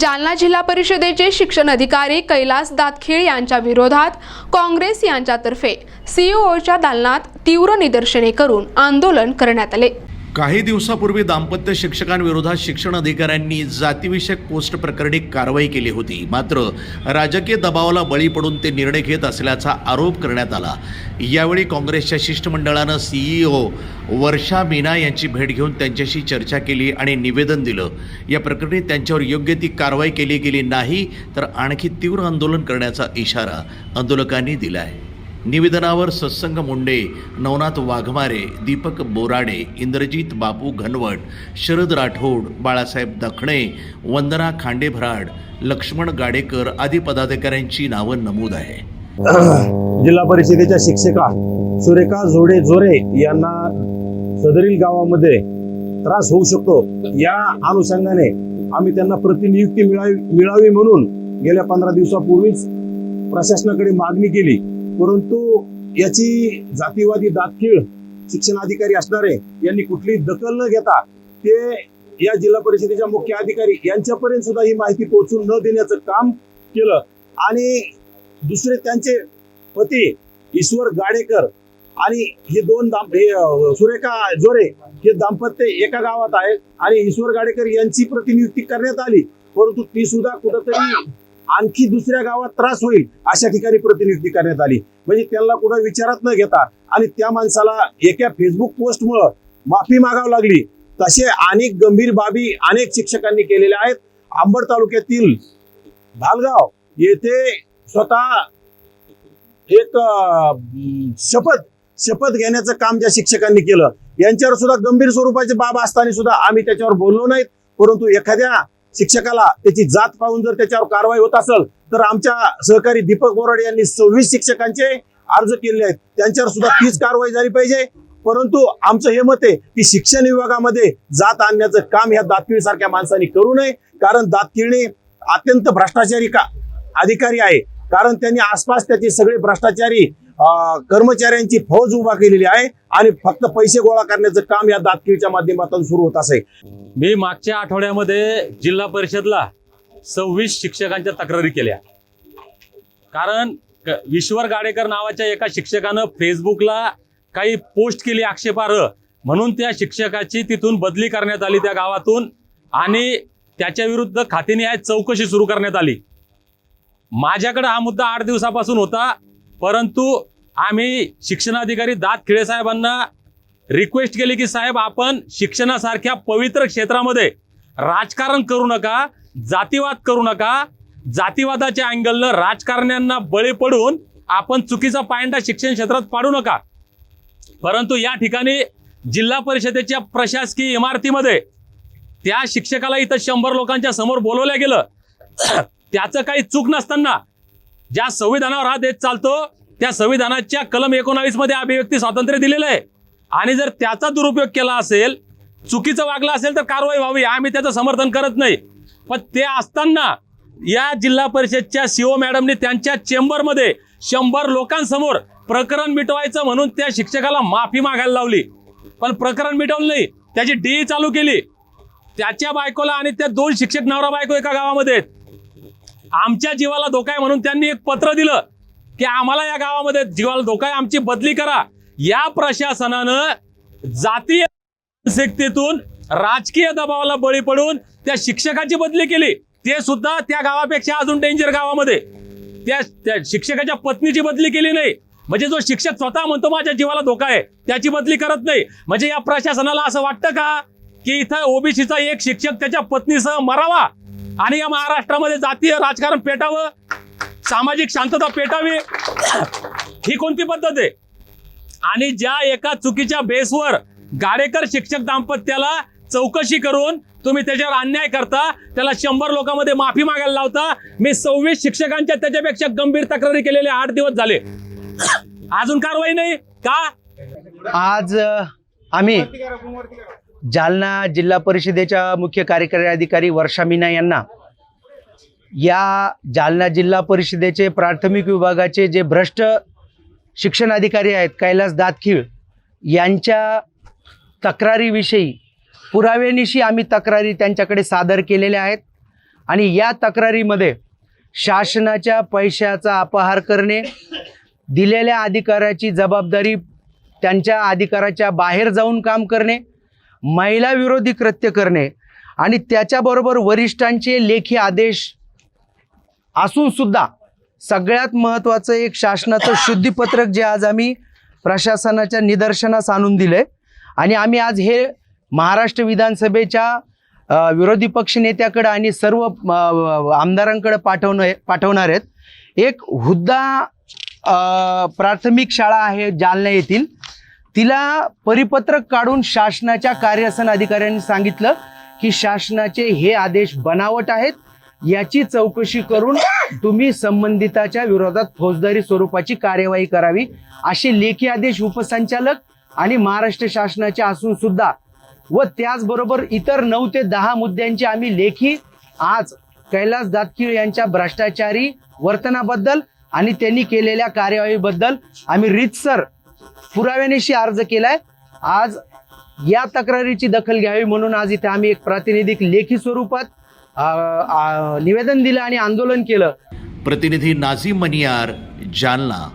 जालना जिल्हा परिषदेचे शिक्षण अधिकारी कैलास दातखीळ यांच्या विरोधात काँग्रेस यांच्यातर्फे सीईओच्या दालनात तीव्र निदर्शने करून आंदोलन करण्यात आले. काही दिवसापूर्वी दाम्पत्य शिक्षकांविरोधात शिक्षण अधिकाऱ्यांनी जातीविषयक पोस्ट प्रकरणी कारवाई केली होती. मात्र राजकीय दबावाला बळी पडून ते निर्णय घेत असल्याचा आरोप करण्यात आला. यावेळी काँग्रेसच्या शिष्टमंडळानं सीईओ वर्षा मीना यांची भेट घेऊन त्यांच्याशी चर्चा केली आणि निवेदन दिलं. या प्रकरणी त्यांच्यावर योग्य ती कारवाई केली गेली नाही तर आणखी तीव्र आंदोलन करण्याचा इशारा आंदोलकांनी दिला आहे निवेदनावर सत्संग मुंडे नवनाथ वाघमारे दीपक बोराडे इंद्रजित बापू घनवट शरद राठोड बाळासाहेब दखणे वंदना खांडेभराड लक्ष्मण गाडेकर आदी पदाधिकाऱ्यांची नावं नमूद आहे. जिल्हा परिषदेच्या शिक्षिका सुरेखा जोडे जोरे यांना सदरील गावामध्ये त्रास होऊ शकतो. या अनुषंगाने आम्ही त्यांना प्रतिनियुक्ती मिळावी मिळावी म्हणून गेल्या पंधरा दिवसापूर्वीच प्रशासनाकडे मागणी केली. परंतु याची जातीवादी दातखीळ शिक्षणाधिकारी असणारे यांनी कुठली दखल न घेता ते या जिल्हा परिषदेच्या मुख्य अधिकारी यांच्यापर्यंत सुद्धा ही माहिती पोहोचून न देण्याचं काम केलं. आणि दुसरे त्यांचे पती ईश्वर गाडेकर आणि हे दोन दाम हे सुरेखा जोरे हे दाम्पत्य एका गावात आहे आणि ईश्वर गाडेकर यांची प्रतिनियुक्ती करण्यात आली. परंतु ती सुद्धा कुठंतरी आणखी दुसऱ्या गावात त्रास होईल अशा ठिकाणी प्रतिनियुक्ती करण्यात आली. म्हणजे त्यांना कुठं विचारात न घेता आणि त्या माणसाला एका फेसबुक पोस्टमुळं माफी मागावी लागली. तसे अनेक गंभीर बाबी अनेक शिक्षकांनी केलेल्या आहेत. आंबड तालुक्यातील भालगाव येथे स्वतः एक शपथ शपथ घेण्याचं काम ज्या शिक्षकांनी केलं. यांच्यावर सुद्धा गंभीर स्वरूपाचे बाब असताना सुद्धा आम्ही त्याच्यावर बोललो नाहीत. परंतु एखाद्या शिक्षकाला त्याची जात पाहून जर त्याच्यावर कारवाई होत असेल तर आमच्या सहकारी दीपक बोराडे यांनी सव्वीस शिक्षकांचे अर्ज केले आहेत. त्यांच्यावर सुद्धा तीच कारवाई झाली पाहिजे. परंतु आमचं हे मत आहे की शिक्षण विभागामध्ये जात आणण्याचं काम ह्या दातकिळी सारख्या माणसांनी करू नये. कारण दातकिळणी अत्यंत भ्रष्टाचारी का अधिकारी आहे. कारण त्यांनी आसपास त्याचे सगळे भ्रष्टाचारी कर्मचाऱ्यांची फौज उभा केलेली आहे आणि फक्त पैसे गोळा करण्याचं काम या दातकिळीच्या माध्यमातून सुरू होत असे. मी मागच्या आठवड्यामध्ये जिल्हा परिषदला सव्वीस शिक्षकांच्या तक्रारी केल्या. कारण विश्वर गाडेकर नावाच्या एका शिक्षकानं फेसबुकला काही पोस्ट केली आक्षेपार्ह. म्हणून त्या शिक्षकाची तिथून बदली करण्यात आली त्या गावातून आणि त्याच्या विरुद्ध खातेनिहाय चौकशी सुरू करण्यात आली. माझ्याकडे हा मुद्दा आठ दिवसापासून होता. परंतु आम्ही शिक्षणाधिकारी दात खिळे साहेबांना रिक्वेस्ट केली की साहेब आपण शिक्षणासारख्या पवित्र क्षेत्रामध्ये राजकारण करू नका जातीवाद करू नका. जातीवादाच्या अँगलनं राजकारण्यांना बळी पडून आपण चुकीचा पायंडा शिक्षण क्षेत्रात पाडू नका. परंतु या ठिकाणी जिल्हा परिषदेच्या प्रशासकीय इमारतीमध्ये त्या शिक्षकाला इथं शंभर लोकांच्या समोर बोलवलं गेलं. त्याचं काही चूक नसताना ज्या संविधानावर हा देश चालतो त्या संविधानाच्या कलम एकोणावीसमध्ये अभिव्यक्ती स्वातंत्र्य दिलेलं आहे. आणि जर त्याचा दुरुपयोग केला असेल चुकीचं वागलं असेल तर कारवाई व्हावी आम्ही त्याचं समर्थन करत नाही. पण ते असताना या जिल्हा परिषदच्या सीओ मॅडमने त्यांच्या चेंबरमध्ये शंभर लोकांसमोर प्रकरण मिटवायचं म्हणून त्या शिक्षकाला माफी मागायला लावली. पण प्रकरण मिटवलं नाही. त्याची डी चालू केली. त्याच्या बायकोला आणि त्या दोन शिक्षक नवरा बायको एका गावामध्ये आहेत. आमच्या जीवाला धोका आहे म्हणून त्यांनी एक पत्र दिलं की आम्हाला या गावामध्ये जीवाला धोका आहे आमची बदली करा. या प्रशासनानं जातीय मानसिकतेतून राजकीय दबावाला बळी पडून त्या शिक्षकाची बदली केली. ते सुद्धा त्या गावापेक्षा अजून डेंजर गावामध्ये. त्या त्या शिक्षकाच्या पत्नीची बदली केली नाही. म्हणजे जो शिक्षक स्वतः म्हणतो माझ्या जीवाला धोका आहे त्याची बदली करत नाही. म्हणजे या प्रशासनाला असं वाटतं का? की इथं ओबीसीचा एक शिक्षक त्याच्या पत्नीसह मरावा. आणि या महाराष्ट्रामध्ये जातीय राजकारण पेटावं सामाजिक शांतता पेटावी ही कोणती पद्धत आहे? आणि ज्या एका चुकीच्या बेसवर गाडेकर शिक्षक दाम्पत्याला चौकशी करून तुम्ही त्याच्यावर अन्याय करता त्याला शंभर लोकांमध्ये माफी मागायला लावता मी सव्वीस शिक्षकांच्या त्याच्यापेक्षा गंभीर तक्रारी केलेले आठ दिवस झाले. अजून कारवाई नाही? का? आज आम्ही जालना जिल्हा परिषदेच्या मुख्य कार्यकारी अधिकारी वर्षा मीना यांना या जालना जिल्हा परिषदेचे प्राथमिक विभागाचे जे भ्रष्ट शिक्षण अधिकारी आहेत कैलास दातखीळ यांच्या तक्रारीविषयी पुराव्यानिशी आम्ही तक्रारी त्यांच्याकडे सादर केलेल्या आहेत आणि या तक्रारीमध्ये शासनाच्या पैशाचा अपहार करणे दिलेल्या अधिकाराची जबाबदारी त्यांच्या अधिकाराच्या बाहेर जाऊन काम करणे महिला विरोधी कृत्य करणे आणि त्याच्याबरोबर वरिष्ठांचे लेखी आदेश असून सुद्धा सगळ्यात महत्त्वाचं एक शासनाचं शुद्धीपत्रक जे आज आम्ही प्रशासनाच्या निदर्शनास आणून दिले आणि आम्ही आज हे महाराष्ट्र विधानसभेच्या विरोधी विरोधी पक्षनेत्याकडं आणि सर्व आमदारांकडं आमदारांकडे पाठवणं पाठवणार आहेत. एक हुद्दा प्राथमिक शाळा आहे जालना येथील. तिला परिपत्रक काढून शासनाच्या कार्यसन अधिकाऱ्यांनी सांगितलं की शासनाचे हे आदेश बनावट आहेत. याची चौकशी करून तुम्ही संबंधिताच्या विरोधात फौजदारी स्वरूपाची कार्यवाही करावी असे लेखी आदेश उपसंचालक आणि महाराष्ट्र शासनाचे असून सुद्धा व त्याचबरोबर इतर नऊ ते दहा मुद्द्यांची आम्ही लेखी आज कैलास दातकीळ यांच्या भ्रष्टाचारी वर्तनाबद्दल आणि त्यांनी केलेल्या कार्यवाहीबद्दल आम्ही रितसर पुराव्यानेशी अर्ज केलाय. आज या तक्रारीची दखल घ्यावी म्हणून आज इथे आम्ही एक प्रातिनिधिक लेखी स्वरूपात निवेदन दिलं आणि आंदोलन केलं. प्रतिनिधी Nazi Maniyar Jalna.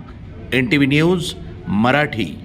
N T V news Marathi.